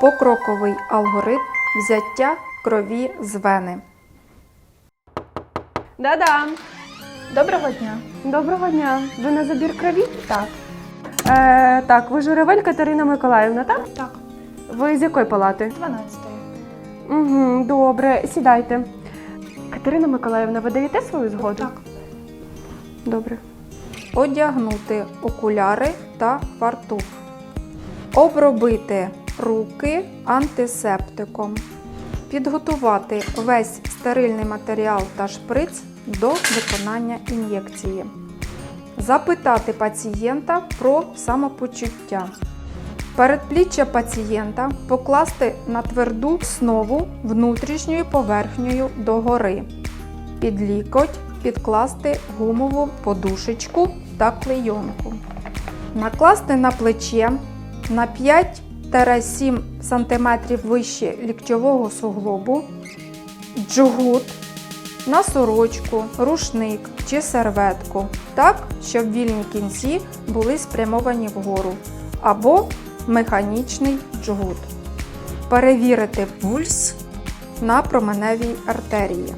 Покроковий алгоритм взяття крові з вени. Да-да. Доброго дня. Доброго дня. Ви на забір крові? Так. Е, так, ви Журавель Катерина Миколаївна, так? Так. Ви з якої палати? 12. Угу, добре, сідайте. Катерина Миколаївна, ви даєте свою згоду? Так. Добре. Одягнути окуляри та фартух. Обробити руки антисептиком. Підготувати весь стерильний матеріал та шприц до виконання ін'єкції. Запитати пацієнта про самопочуття. Передпліччя пацієнта покласти на тверду основу внутрішньою поверхнею догори. Під лікоть підкласти гумову подушечку та клейонку. Накласти на плече на 5-7 см вище ліктьового суглобу, джгут, на сорочку, рушник чи серветку, так, щоб вільні кінці були спрямовані вгору, або механічний джгут. Перевірити пульс на променевій артерії.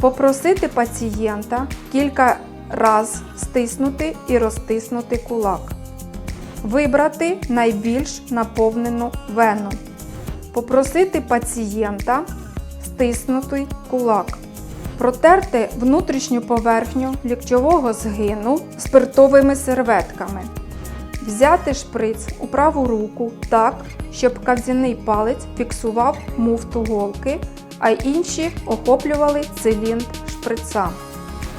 Попросити пацієнта кілька раз стиснути і розтиснути кулак. Вибрати найбільш наповнену вену. Попросити пацієнта стиснути кулак. Протерти внутрішню поверхню ліктьового згину спиртовими серветками. Взяти шприц у праву руку так, щоб вказівний палець фіксував муфту голки, а інші охоплювали циліндр шприца.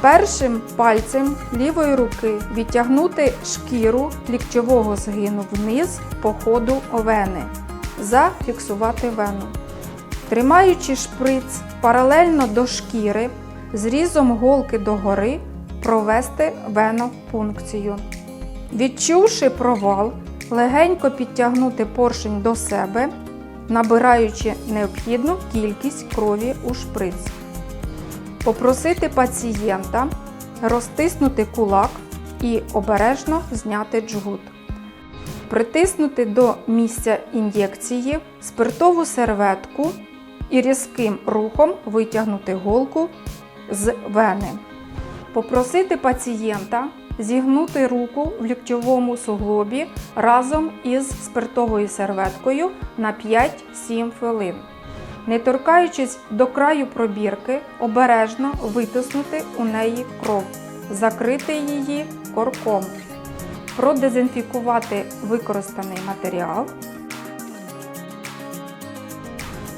Першим пальцем лівої руки відтягнути шкіру ліктьового згину вниз по ходу вени. Зафіксувати вену. Тримаючи шприц паралельно до шкіри, зрізом голки догори провести венопункцію. Відчувши провал, легенько підтягнути поршень до себе, набираючи необхідну кількість крові у шприц. Попросити пацієнта розтиснути кулак і обережно зняти джгут. Притиснути до місця ін'єкції спиртову серветку і різким рухом витягнути голку з вени. Попросити пацієнта зігнути руку в ліктьовому суглобі разом із спиртовою серветкою на 5-7 хвилин. Не торкаючись до краю пробірки, обережно витиснути у неї кров, закрити її корком, продезінфікувати використаний матеріал,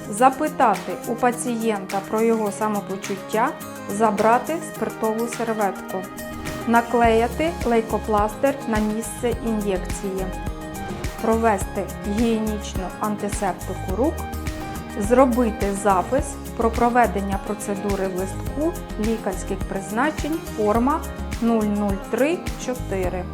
запитати у пацієнта про його самопочуття, забрати спиртову серветку, наклеяти лейкопластир на місце ін'єкції, провести гігієнічну антисептику рук, зробити запис про проведення процедури в листку лікарських призначень форма 0034.